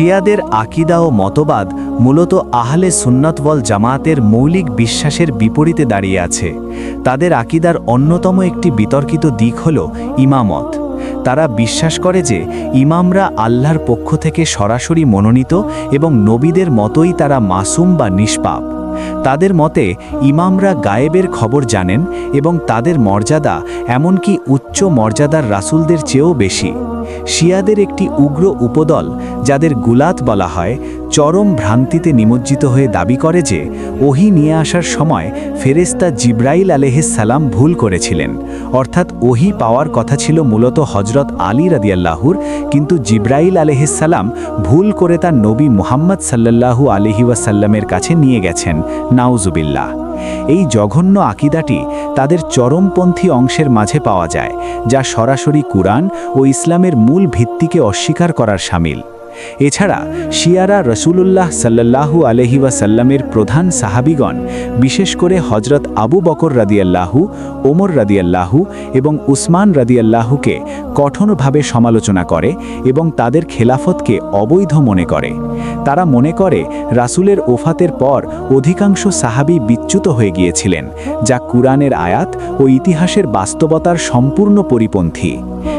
শিয়াদের আকিদা ও মতবাদ মূলত আহলে সুন্নতওয়াল জামায়াতের মৌলিক বিশ্বাসের বিপরীতে দাঁড়িয়ে আছে। তাদের আকিদার অন্যতম একটি বিতর্কিত দিক হল ইমামত। তারা বিশ্বাস করে যে ইমামরা আল্লাহর পক্ষ থেকে সরাসরি মনোনীত এবং নবীদের মতোই তারা মাসুম বা নিষ্পাপ। তাদের মতে ইমামরা গায়েবের খবর জানেন এবং তাদের মর্যাদা এমনকি উচ্চ মর্যাদার রাসূলদের চেয়েও বেশি। শিয়াদের একটি উগ্র উপদল, যাদের গুলাত বলা হয়, চরম ভ্রান্তিতে নিমজ্জিত হয়ে দাবি করে যে, ওহি নিয়ে আসার সময় ফেরেস্তা জিব্রাইল আলেহিসাল্লাম ভুল করেছিলেন। অর্থাৎ ওহি পাওয়ার কথা ছিল মূলত হজরত আলী রাদিয়াল্লাহুর, কিন্তু জিব্রাইল আলেহিসাল্লাম ভুল করে তার নবী মুহাম্মদ সাল্লাল্লাহু আলহি ওয়াসাল্লামের কাছে নিয়ে গেছেন। নাউজুবিল্লাহ। এই জঘন্য আকিদাটি তাদের চরমপন্থী অংশের মাঝে পাওয়া যায়, যা সরাসরি কুরআন ও ইসলামের মূল ভিত্তিকে অস্বীকার করার সামিল। এছাড়া শিয়ারা রসুলুল্লাহ সাল্লাল্লাহু আলহি ওয়াসাল্লামের প্রধান সাহাবিগণ, বিশেষ করে হজরত আবু বকর রাদিয়াল্লাহু, ওমর রাদিয়াল্লাহু এবং উসমান রাদিয়াল্লাহুকে কঠোরভাবে সমালোচনা করে এবং তাদের খেলাফতকে অবৈধ মনে করে। তারা মনে করে রাসূলের ওফাতের পর অধিকাংশ সাহাবি বিচ্যুত হয়ে গিয়েছিলেন, যা কুরআনের আয়াত ও ইতিহাসের বাস্তবতার সম্পূর্ণ পরিপন্থী।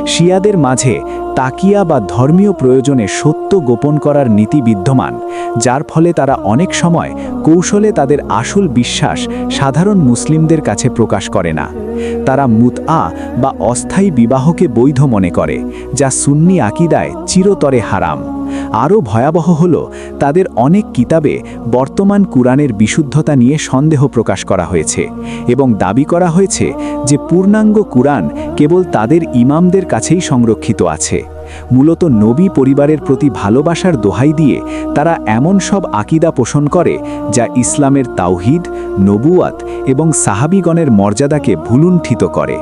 শিয়াদের মাঝে তাকিয়া বা ধর্মীয় প্রয়োজনে সত্য গোপন করার নীতি বিদ্যমান, যার ফলে তারা অনেক সময় কৌশলে তাদের আসল বিশ্বাস সাধারণ মুসলিমদের কাছে প্রকাশ করে না। তারা মুতআ বা অস্থায়ী বিবাহকে বৈধ মনে করে, যা সুন্নি আকিদায় চিরতরে হারাম। আরও ভয়াবহ হল, তাদের অনেক কিতাবে বর্তমান কুরআনের বিশুদ্ধতা নিয়ে সন্দেহ প্রকাশ করা হয়েছে এবং দাবি করা হয়েছে যে পূর্ণাঙ্গ কুরআন কেবল তাদের ইমামদের কাছেই সংরক্ষিত আছে। মূলত নবী পরিবারের প্রতি ভালোবাসার দোহাই দিয়ে তারা এমন সব আকিদা পোষণ করে যা ইসলামের তাওহিদ নবুয়াত এবং সাহাবিগণের মর্যাদাকে ভুলুণ্ঠিত করে।